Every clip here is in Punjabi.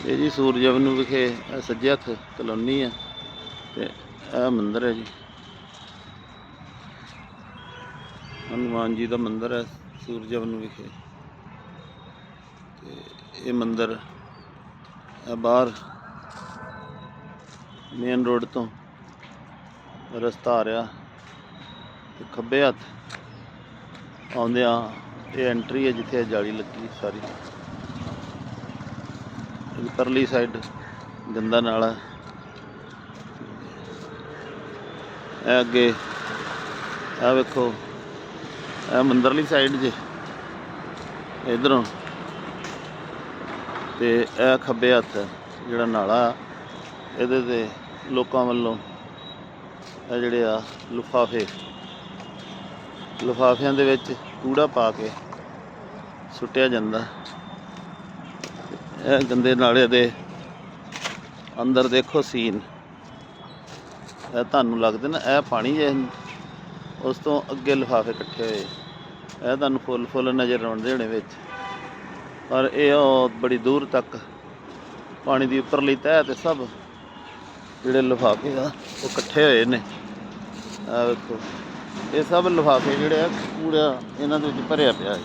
ਇਹ ਜੀ ਸੂਰਜ ਨੂੰ ਵਿਖੇ ਇਹ ਸੱਜੇ ਹੱਥ ਕਲੋਨੀ ਹੈ ਤੇ ਇਹ ਮੰਦਿਰ ਹੈ ਜੀ। ਹਨੂਮਾਨ ਜੀ ਦਾ ਮੰਦਿਰ ਹੈ ਸੂਰਜ ਅਵਨੂ ਵਿਖੇ। ਤੇ ਇਹ ਮੰਦਿਰ ਬਾਹਰ ਮੇਨ ਰੋਡ ਤੋਂ ਰਸਤਾ ਆ ਰਿਹਾ ਤੇ ਖੱਬੇ ਹੱਥ ਆਉਂਦਿਆਂ ਇਹ ਐਂਟਰੀ ਹੈ ਜਿੱਥੇ ਇਹ ਜਾਲੀ ਲੱਗੀ ਸਾਰੀ। ਪਰਲੀ ਸਾਈਡ ਗੰਦਾ ਨਾਲਾ ਇਹ ਅੱਗੇ ਇਹ ਵੇਖੋ ਇਹ ਮੰਦਰਲੀ ਸਾਈਡ ਜੇ, ਇਧਰੋਂ। ਤੇ ਇਹ ਖੱਬੇ ਹੱਥ ਜਿਹੜਾ ਨਾਲਾ ਇਹਦੇ ਤੇ ਲੋਕਾਂ ਵੱਲੋਂ ਇਹ ਜਿਹੜੇ ਆ ਲਿਫਾਫੇ, ਲਿਫਾਫਿਆਂ ਦੇ ਵਿੱਚ ਕੂੜਾ ਪਾ ਕੇ ਸੁੱਟਿਆ ਜਾਂਦਾ। ਇਹ ਗੰਦੇ ਨਾਲੇ ਦੇ ਅੰਦਰ ਦੇਖੋ ਸੀਨ ਇਹ ਤੁਹਾਨੂੰ ਲੱਗਦੇ ਨਾ, ਇਹ ਪਾਣੀ ਜੇ ਉਸ ਤੋਂ ਅੱਗੇ ਲਿਫਾਫੇ ਇਕੱਠੇ ਹੋਏ। ਇਹ ਤੁਹਾਨੂੰ ਫੁੱਲ ਫੁੱਲ ਨਜ਼ਰ ਆਉਂਦੇ ਹੋਣੇ ਵਿੱਚ। ਪਰ ਇਹ ਉਹ ਬੜੀ ਦੂਰ ਤੱਕ ਪਾਣੀ ਦੀ ਉੱਪਰਲੀ ਤਹਿ ਤੇ ਸਭ ਜਿਹੜੇ ਲਿਫਾਫੇ ਆ, ਉਹ ਇਕੱਠੇ ਹੋਏ ਨੇ। ਆ ਵੇਖੋ। ਇਹ ਸਭ ਲਿਫਾਫੇ ਜਿਹੜੇ ਆ ਕੂੜਾ ਇਹਨਾਂ ਦੇ ਵਿੱਚ ਭਰਿਆ ਪਿਆ ਹੈ।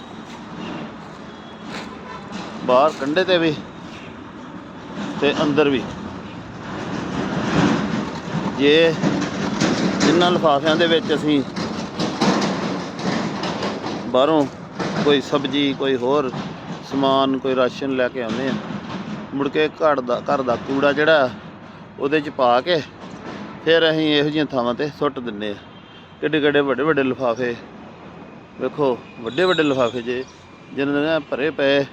ਬਾਹਰ ਕੰਢੇ ਤੇ ਵੀ ਤੇ ਅੰਦਰ ਵੀ। ਜੇ ਜਿਨ੍ਹਾਂ ਲਿਫਾਫਿਆਂ ਦੇ ਵਿੱਚ ਅਸੀਂ ਬਾਹਰੋਂ ਕੋਈ ਸਬਜ਼ੀ, ਕੋਈ ਹੋਰ ਸਮਾਨ, ਕੋਈ ਰਾਸ਼ਨ ਲੈ ਕੇ ਆਉਂਦੇ ਆ ਮੁੜ ਕੇ ਘਰ ਦਾ ਘਰ ਦਾ ਕੂੜਾ ਜਿਹੜਾ ਉਹਦੇ ਚ ਪਾ ਕੇ ਫਿਰ ਅਸੀਂ ਇਹੋ ਜਿਹੀਆਂ ਥਾਵਾਂ ਤੇ ਸੁੱਟ ਦਿੰਨੇ ਆ ਕਿੱਡੇ ਕਿੱਡੇ ਵੱਡੇ ਵੱਡੇ ਲਿਫਾਫੇ। ਵੇਖੋ, ਵੱਡੇ ਵੱਡੇ ਲਿਫਾਫੇ ਜੇ, ਜਿਹਨਾਂ ਦੇ ਭਰੇ ਪਏ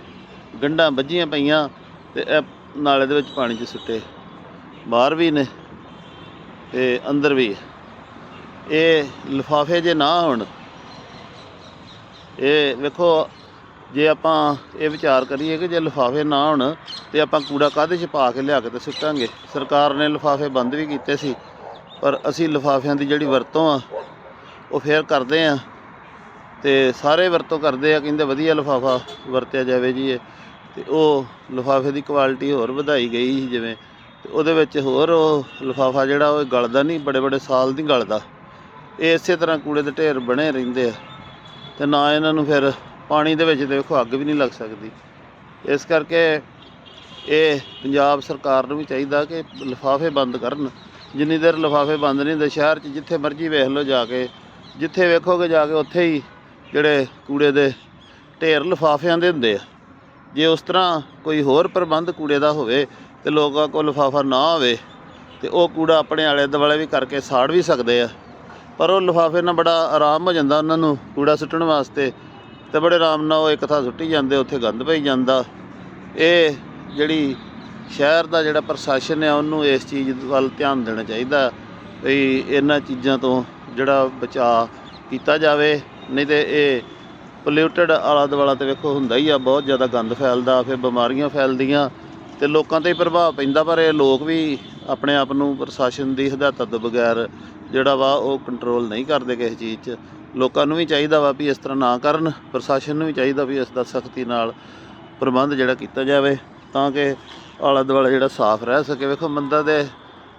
ਗੰਢਾਂ ਵੱਜੀਆਂ ਪਈਆਂ ਤੇ ਇਹ ਨਾਲੇ ਦੇ ਵਿੱਚ ਪਾਣੀ 'ਚ ਸੁੱਟੇ। ਬਾਹਰ ਵੀ ਨੇ ਤੇ ਅੰਦਰ ਵੀ। ਇਹ ਲਿਫਾਫੇ ਜੇ ਨਾ ਹੋਣ, ਇਹ ਵੇਖੋ, ਜੇ ਆਪਾਂ ਇਹ ਵਿਚਾਰ ਕਰੀਏ ਕਿ ਜੇ ਲਿਫਾਫੇ ਨਾ ਹੋਣ ਤੇ ਆਪਾਂ ਕੂੜਾ ਕਾਹਦੇ 'ਚ ਪਾ ਕੇ ਲਿਆ ਕੇ ਤੇ ਸੁੱਟਾਂਗੇ? ਸਰਕਾਰ ਨੇ ਲਿਫਾਫੇ ਬੰਦ ਵੀ ਕੀਤੇ ਸੀ, ਪਰ ਅਸੀਂ ਲਿਫਾਫਿਆਂ ਦੀ ਜਿਹੜੀ ਵਰਤੋਂ ਆ, ਉਹ ਫੇਰ ਕਰਦੇ ਆ। ਤੇ ਸਾਰੇ ਵਰਤੋਂ ਕਰਦੇ ਆ, ਕਹਿੰਦੇ ਵਧੀਆ ਲਿਫਾਫਾ ਵਰਤਿਆ ਜਾਵੇ ਜੀ ਇਹ। ਤੇ ਉਹ ਲਿਫਾਫੇ ਦੀ ਕੁਆਲਿਟੀ ਹੋਰ ਵਧਾਈ ਗਈ ਸੀ ਜਿਵੇਂ। ਤੇ ਉਹਦੇ ਵਿੱਚ ਹੋਰ ਉਹ ਲਿਫਾਫਾ ਜਿਹੜਾ ਉਹ ਗਲਦਾ ਨਹੀਂ, ਬੜੇ ਬੜੇ ਸਾਲ ਨਹੀਂ ਗਲਦਾ। ਇਹ ਇਸੇ ਤਰ੍ਹਾਂ ਕੂੜੇ ਦੇ ਢੇਰ ਬਣੇ ਰਹਿੰਦੇ ਆ। ਤੇ ਨਾ ਇਹਨਾਂ ਨੂੰ ਫਿਰ ਪਾਣੀ ਦੇ ਵਿੱਚ ਦੇਖੋ ਅੱਗ ਵੀ ਨਹੀਂ ਲੱਗ ਸਕਦੀ। ਇਸ ਕਰਕੇ ਇਹ ਪੰਜਾਬ ਸਰਕਾਰ ਨੂੰ ਵੀ ਚਾਹੀਦਾ ਕਿ ਲਿਫਾਫੇ ਬੰਦ ਕਰਨ। ਜਿੰਨੀ ਦੇਰ ਲਿਫਾਫੇ ਬੰਦ ਨਹੀਂ ਹੁੰਦੇ, ਸ਼ਹਿਰ 'ਚ ਜਿੱਥੇ ਮਰਜ਼ੀ ਵੇਖ ਲਓ ਜਾ ਕੇ। ਜਿੱਥੇ ਵੇਖੋਗੇ ਜਾ ਕੇ ਉੱਥੇ ਹੀ ਜਿਹੜੇ ਕੂੜੇ ਦੇ ਢੇਰ ਲਿਫਾਫਿਆਂ ਦੇ ਹੁੰਦੇ ਆ। ਜੇ ਉਸ ਤਰ੍ਹਾਂ ਕੋਈ ਹੋਰ ਪ੍ਰਬੰਧ ਕੂੜੇ ਦਾ ਹੋਵੇ ਤੇ ਲੋਕਾਂ ਕੋਲ ਲਿਫਾਫਾ ਨਾ ਹੋਵੇ ਤੇ ਉਹ ਕੂੜਾ ਆਪਣੇ ਆਲੇ ਦੁਆਲੇ ਵੀ ਕਰਕੇ ਸਾੜ ਵੀ ਸਕਦੇ ਆ। ਪਰ ਉਹ ਲਿਫਾਫੇ ਨਾਲ ਬੜਾ ਆਰਾਮ ਹੋ ਜਾਂਦਾ ਉਹਨਾਂ ਨੂੰ ਕੂੜਾ ਸੁੱਟਣ ਵਾਸਤੇ ਤੇ ਬੜੇ ਆਰਾਮ ਨਾਲ ਉਹ ਇੱਕ ਥਾਂ ਸੁੱਟੀ ਜਾਂਦੇ, ਉੱਥੇ ਗੰਦ ਪਈ ਜਾਂਦਾ। ਇਹ ਜਿਹੜੀ ਸ਼ਹਿਰ ਦਾ ਜਿਹੜਾ ਪ੍ਰਸ਼ਾਸਨ ਹੈ ਉਹਨੂੰ ਇਸ ਚੀਜ਼ ਵੱਲ ਧਿਆਨ ਦੇਣਾ ਚਾਹੀਦਾ ਵੀ ਇਹਨਾਂ ਚੀਜ਼ਾਂ ਤੋਂ ਜਿਹੜਾ ਬਚਾਅ ਕੀਤਾ ਜਾਵੇ। ਨਹੀਂ ਤੇ ਇਹ ਪੋਲਿਊਟਡ ਆਲਾ ਦੁਆਲਾ ਤੇ ਵੇਖੋ ਹੁੰਦਾ ਹੀ ਆ, ਬਹੁਤ ਜ਼ਿਆਦਾ ਗੰਦ ਫੈਲਦਾ, ਫਿਰ ਬਿਮਾਰੀਆਂ ਫੈਲਦੀਆਂ ਤੇ ਲੋਕਾਂ ਤੇ ਪ੍ਰਭਾਵ ਪੈਂਦਾ, ਪਰ ਇਹ ਲੋਕ ਵੀ ਆਪਣੇ ਆਪ ਨੂੰ ਪ੍ਰਸ਼ਾਸਨ ਦੀ ਹਦਾਇਤਾਂ ਤੋਂ ਬਗੈਰ ਜਿਹੜਾ ਵਾ ਉਹ ਕੰਟਰੋਲ ਨਹੀਂ ਕਰਦੇ ਕਿਸੇ ਚੀਜ਼ 'ਚ। ਲੋਕਾਂ ਨੂੰ ਵੀ ਚਾਹੀਦਾ ਵਾ ਵੀ ਇਸ ਤਰ੍ਹਾਂ ਨਾ ਕਰਨ, ਪ੍ਰਸ਼ਾਸਨ ਨੂੰ ਵੀ ਚਾਹੀਦਾ ਵੀ ਇਸ ਦਾ ਸਖਤੀ ਨਾਲ ਪ੍ਰਬੰਧ ਜਿਹੜਾ ਕੀਤਾ ਜਾਵੇ, ਤਾਂ ਕਿ ਆਲਾ ਦੁਆਲਾ ਜਿਹੜਾ ਸਾਫ਼ ਰਹਿ ਸਕੇ। ਵੇਖੋ ਮੰਦਰ ਦੇ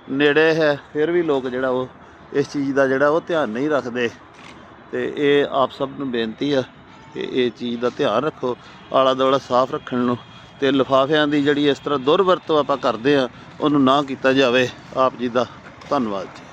ਨੇੜੇ ਹੈ, ਫਿਰ ਵੀ ਲੋਕ ਜਿਹੜਾ ਉਹ ਇਸ ਚੀਜ਼ ਦਾ ਜਿਹੜਾ ਉਹ ਧਿਆਨ ਨਹੀਂ ਰੱਖਦੇ। ਤੇ ਇਹ ਆਪ ਸਭ ਨੂੰ ਬੇਨਤੀ ਆ ਕਿ ਇਹ ਚੀਜ਼ ਦਾ ਧਿਆਨ ਰੱਖੋ, ਆਲਾ ਦੁਆਲਾ ਸਾਫ਼ ਰੱਖਣ ਨੂੰ ਤੇ ਲਿਫਾਫਿਆਂ ਦੀ ਜਿਹੜੀ ਇਸ ਤਰ੍ਹਾਂ ਦੁਰਵਰਤੋਂ ਆਪਾਂ ਕਰਦੇ ਆ, ਉਹਨੂੰ ਨਾ ਕੀਤਾ ਜਾਵੇ। ਆਪ ਜੀ ਦਾ ਧੰਨਵਾਦ ਜੀ।